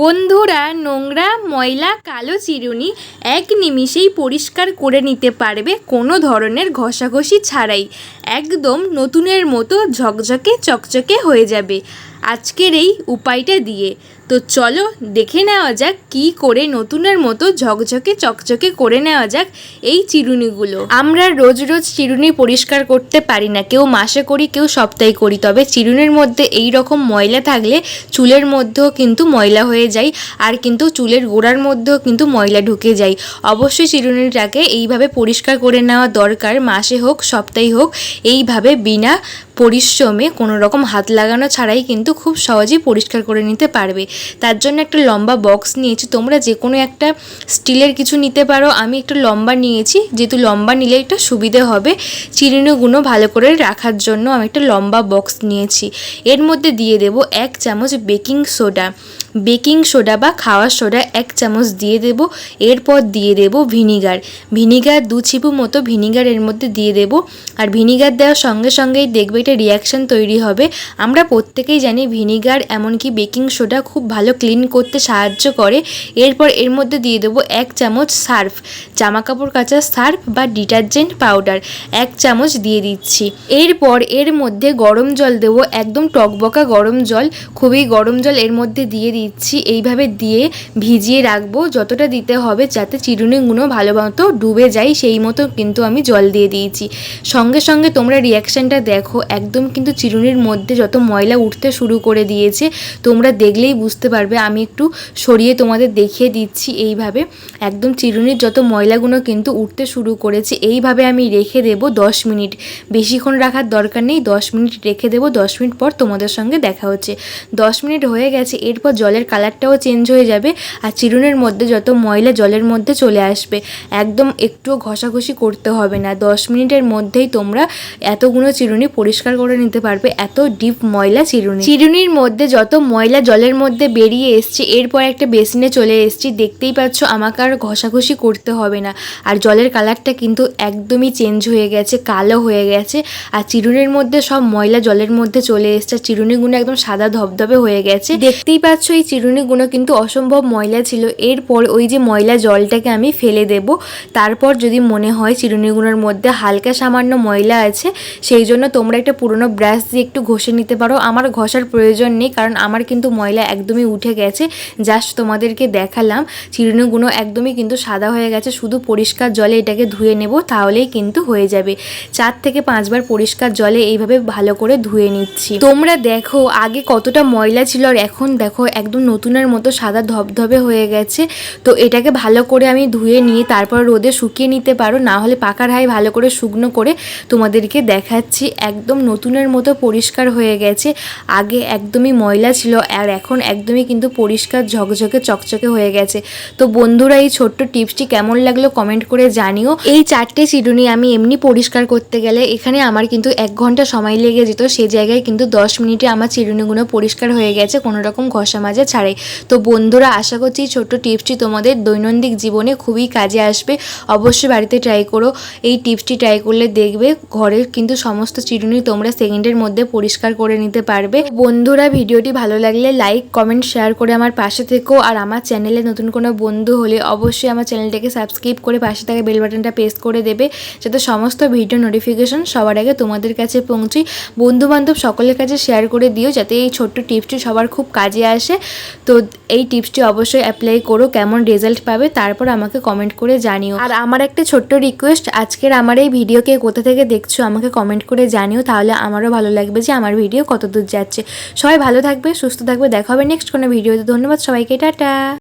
বন্ধুরা, নোংরা, ময়লা, কালো চিরুনি এক নিমিষেই পরিষ্কার করে নিতে পারবে কোনো ধরনের ঘষাঘষি ছাড়াই। একদম নতুনের মতো ঝকঝকে, চকচকে হয়ে যাবে। আজকের এই উপায়টা দিয়ে তো চলো দেখে নেওয়া যাক কি করে নতুনের মতো ঝকঝকে চকচকে করে নেওয়া যাক এই চিরুনিগুলো। আমরা রোজ রোজ চিরুনি পরিষ্কার করতে পারি না, কেউ মাসে করি, কেউ সপ্তাহে করি, তবে চিরুনির মধ্যে এই রকম ময়লা থাকলে চুলের মধ্যেও কিন্তু ময়লা হয়ে যায় আর কিন্তু চুলের গোড়ার মধ্যেও কিন্তু ময়লা ঢুকে যায়। অবশ্যই চিরুনিটাকে এইভাবে পরিষ্কার করে নেওয়া দরকার, মাসে হোক, সপ্তাহে হোক, এইভাবে বিনা পরিশ্রমে কোনো রকম হাত লাগানো ছাড়াই কিন্তু খুব সহজেই পরিষ্কার করে নিতে পারবে। তার জন্য একটা লম্বা বক্স নিয়েছি। তোমরা যে কোনো একটা স্টিলের কিছু নিতে পারো। আমি একটু লম্বা নিয়েছি। যেহেতু লম্বা নিলে একটা সুবিধে হবে চিরুনিগুলো ভালো করে রাখার জন্য আমি একটা লম্বা বক্স নিয়েছি। এর মধ্যে দিয়ে দেব এক চামচ বেকিং সোডা। বেকিং সোডা বা খাওয়ার সোডা এক চামচ দিয়ে দেব, এরপর দিয়ে দেব ভিনিগার। ভিনিগার দু ছিপু মতো ভিনিগার এর মধ্যে দিয়ে দেব। আর ভিনিগার দেওয়ার সঙ্গে সঙ্গেই দেখবে এটা রিয়াকশান তৈরি হবে। আমরা প্রত্যেকেই জানি ভিনিগার এমনকি বেকিং সোডা খুব ভালো ক্লিন করতে সাহায্য করে। এরপর এর মধ্যে দিয়ে দেবো এক চামচ সার্ফ জামা কাপড় কাচার সার্ফ বা ডিটারজেন্ট পাউডার, এক চামচ দিয়ে দিচ্ছি। এরপর এর মধ্যে গরম জল দেবো, একদম টকবকা গরম জল, খুবই গরম জল এর মধ্যে দিয়ে দিচ্ছি। এইভাবে দিয়ে ভিজিয়ে রাখব, যতটা দিতে হবে যাতে চিরুনিগুলো ভালো মতো ডুবে যায়, সেই মতো কিন্তু আমি জল দিয়ে দিয়েছি। সঙ্গে সঙ্গে তোমরা রিয়াকশানটা দেখো, একদম কিন্তু চিরুনির মধ্যে যত ময়লা উঠতে শুরু করে দিয়েছে, তোমরা দেখলেই বুঝতে পারবে। আমি একটু সরিয়ে তোমাদের দেখিয়ে দিচ্ছি এইভাবে। একদম চিরুনির যত ময়লাগুলো কিন্তু উঠতে শুরু করেছে, এইভাবে আমি রেখে দেব দশ মিনিট। বেশিক্ষণ রাখার দরকার নেই, দশ মিনিট রেখে দেবো, দশ মিনিট পর তোমাদের সঙ্গে দেখা হচ্ছে। দশ মিনিট হয়ে গেছে, এরপর জলের কালারটাও চেঞ্জ হয়ে যাবে আর চিরুনের মধ্যে যত ময়লা জলের মধ্যে চলে আসবে, একদম একটুও ঘষাঘষি করতে হবে না। দশ মিনিটের মধ্যেই তোমরা এতগুলো চিরুনি পরিষ্কার করে নিতে পারবে, এত ডিপ ময়লা চিরুনি। চিরুনির মধ্যে যত ময়লা জলের মধ্যে বেরিয়ে এসছে, এরপর একটা বেসিনে চলে এসছি, দেখতেই পাচ্ছ আমাকে আর ঘষাঘষি করতে হবে না। আর জলের কালারটা কিন্তু একদমই চেঞ্জ হয়ে গেছে, কালো হয়ে গেছে। আর চিরুনির মধ্যে সব ময়লা জলের মধ্যে চলে এসছে চিরুনিগুলো একদম সাদা ধবধবে হয়ে গেছে। দেখতেই পাচ্ছ এই চিরুনিগুলো কিন্তু অসম্ভব ময়লা ছিল। এরপর ওই যে ময়লা জলটাকে আমি ফেলে দেব। তারপর যদি মনে হয় চিরুনিগুলোর মধ্যে হালকা সামান্য ময়লা আছে, সেই জন্য তোমরা একটা পুরনো ব্রাশ দিয়ে একটু ঘষে নিতে পারো। আমার ঘষার প্রয়োজন নেই, কারণ আমার কিন্তু ময়লা একদমই উঠে গেছে। জাস্ট তোমাদেরকে দেখালাম, চিরুনিগুলো একদমই কিন্তু সাদা হয়ে গেছে। শুধু পরিষ্কার জলে এটাকে ধুয়ে নেব, তাহলেই কিন্তু হয়ে যাবে। চার থেকে পাঁচবার পরিষ্কার জলে এইভাবে ভালো করে ধুয়ে নিচ্ছি। তোমরা দেখো আগে কতটা ময়লা ছিল, আর এখন দেখো একদম নতুনের মতো সাদা ধবধবে হয়ে গেছে। তো এটাকে ভালো করে আমি ধুয়ে নিয়ে তারপর রোদে শুকিয়ে নিতে পারো। না হলে পাকার হাই ভালো করে শুকনো করে তোমাদেরকে দেখাচ্ছি। একদম নতুনের মতো পরিষ্কার হয়ে গেছে। আগে একদমই ময়লা ছিল আর এখন একদমই কিন্তু পরিষ্কার ঝকঝকে চকচকে হয়ে গেছে। তো বন্ধুরা, এই ছোট্ট টিপসটি কেমন লাগল কমেন্ট করে জানিও। এই চারটে চিরুনি আমি এমনি পরিষ্কার করতে গেলে এখানে আমার কিন্তু এক ঘণ্টা সময় লেগে যেত। সে জায়গায় কিন্তু দশ মিনিটে আমার চিরুনিগুলো পরিষ্কার হয়ে গেছে। কোনো রকম ঘষা মাজা ছাড়াই তো বন্ধুরা, আশা করছি এই ছোট্ট টিপসটি তোমাদের দৈনন্দিন জীবনে খুবই কাজে আসবে। অবশ্যই বাড়িতে ট্রাই করো। এই টিপসটি ট্রাই করলে দেখবে ঘরের কিন্তু সমস্ত চিরুনি তোমরা সেকেন্ডের মধ্যে পরিষ্কার করে নিতে পারবে। বন্ধুরা, ভিডিওটি ভালো লাগলে লাইক কমেন্ট শেয়ার করে আমার পাশে থেকো। আর আমার চ্যানেলে নতুন কোনো বন্ধু হলে অবশ্যই আমার চ্যানেলটাকে সাবস্ক্রাইব করে পাশে থাকা বেল বাটনটা প্রেস করে দেবে। যাতে সমস্ত ভিডিও নোটিফিকেশন সবার আগে তোমাদের কাছে পৌঁছি। বন্ধু বান্ধব সকলের কাছে শেয়ার করে দিও। যাতে এই ছোট্ট টিপসটি সবার খুব কাজে আসে। তো এই টিপসটি অবশ্যই অ্যাপ্লাই করো, কেমন রেজাল্ট পাবে, তারপর আমাকে কমেন্ট করে জানিও। আর আমার একটা ছোট্ট রিকোয়েস্ট আজকের আমার এই ভিডিওকে কোথা থেকে দেখছ আমাকে কমেন্ট করে জানিও, তাহলে আমারও ভালো লাগবে যে আমার ভিডিও কত দূর যাচ্ছে। সবাই ভালো থাকবে, সুস্থ থাকবে, দেখা হবে নেক্সট কোনো ভিডিওতে ধন্যবাদ সবাইকে, টাটা!